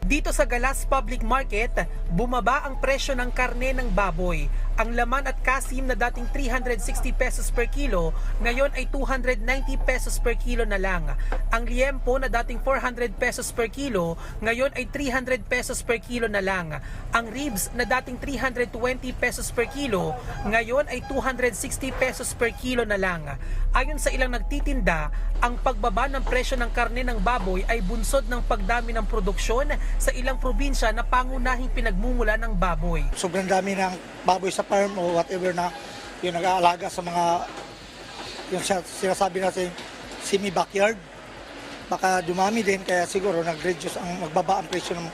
Dito sa Galas Public Market, bumaba ang presyo ng karne ng baboy. Ang laman at kasim na dating 360 pesos per kilo, ngayon ay 290 pesos per kilo na lang. Ang liempo na dating 400 pesos per kilo, ngayon ay 300 pesos per kilo na lang. Ang ribs na dating 320 pesos per kilo, ngayon ay 260 pesos per kilo na lang. Ayon sa ilang nagtitinda, ang pagbaba ng presyo ng karne ng baboy ay bunsod ng pagdami ng produksyon sa ilang probinsya na pangunahing pinagmumula ng baboy. sobrang dami ng baboy sa farm o whatever na yung nag-aalaga sa mga yung sinasabi natin semi-backyard. Baka dumami din kaya siguro nag-reduce ang magbaba ang presyo ng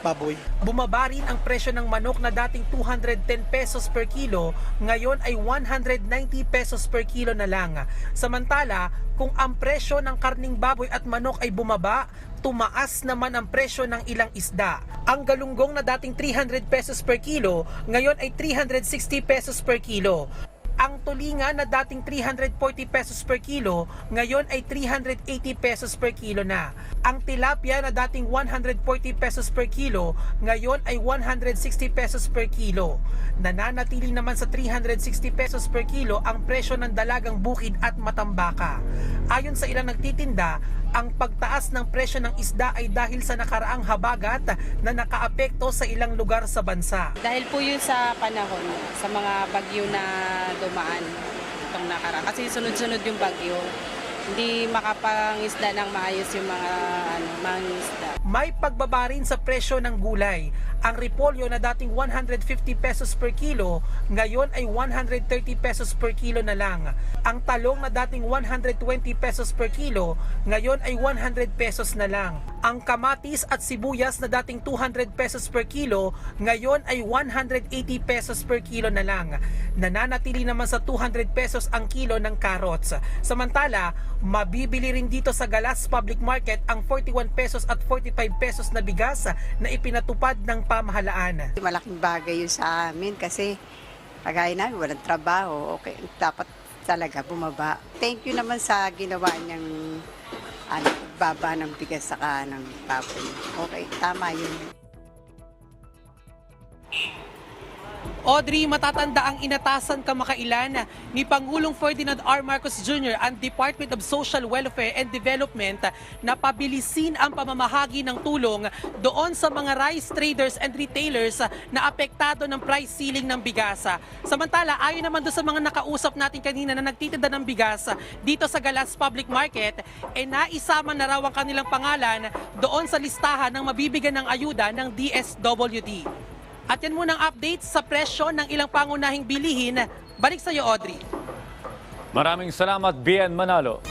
baboy. Bumaba rin ang presyo ng manok na dating 210 pesos per kilo, ngayon ay 190 pesos per kilo na lang. Samantala, kung ang presyo ng karning baboy at manok ay bumaba, tumaas naman ang presyo ng ilang isda. Ang galunggong na dating 300 pesos per kilo, ngayon ay 360 pesos per kilo. Ang tulinga na dating 340 pesos per kilo, ngayon ay 380 pesos per kilo na. Ang tilapia na dating 140 pesos per kilo, ngayon ay 160 pesos per kilo. Nananatili naman sa 360 pesos per kilo ang presyo ng dalagang bukid at matambaka. Ayon sa ilang nagtitinda, ang pagtaas ng presyo ng isda ay dahil sa nakaraang habagat na nakaapekto sa ilang lugar sa bansa. Dahil po yun sa panahon, sa mga bagyo na dumaan itong nakaraan. Kasi sunod-sunod yung bagyo. Hindi makapangisda ng maayos yung mga ano, mga isda. May pagbaba rin sa presyo ng gulay. Ang repolyo na dating 150 pesos per kilo, ngayon ay 130 pesos per kilo na lang. Ang talong na dating 120 pesos per kilo, ngayon ay 100 pesos na lang. Ang kamatis at sibuyas na dating 200 pesos per kilo, ngayon ay 180 pesos per kilo na lang. Nananatili naman sa 200 pesos ang kilo ng carrots. Samantala, mabibili rin dito sa Galas Public Market ang 41 pesos at 45 pesos na bigas na ipinatupad ng pamahalaan. Malaking bagay yun sa amin kasi kagaya namin, walang trabaho. Okay, dapat talaga bumaba. Thank you naman sa ginawa niyang ano, baba ng bigas saka ng baboy. Okay, tama yun. Audrey, matatanda ang inatasan kamakailan ni Pangulong Ferdinand R. Marcos Jr. ang Department of Social Welfare and Development na pabilisin ang pamamahagi ng tulong doon sa mga rice traders and retailers na apektado ng price ceiling ng bigas. Samantala, ayon naman doon sa mga nakausap natin kanina na nagtitinda ng bigas dito sa Galas Public Market, eh naisama na raw ang kanilang pangalan doon sa listahan ng mabibigyan ng ayuda ng DSWD. At yan munang update sa presyo ng ilang pangunahing bilihin. Balik sa iyo, Audrey. Maraming salamat, BN Manalo.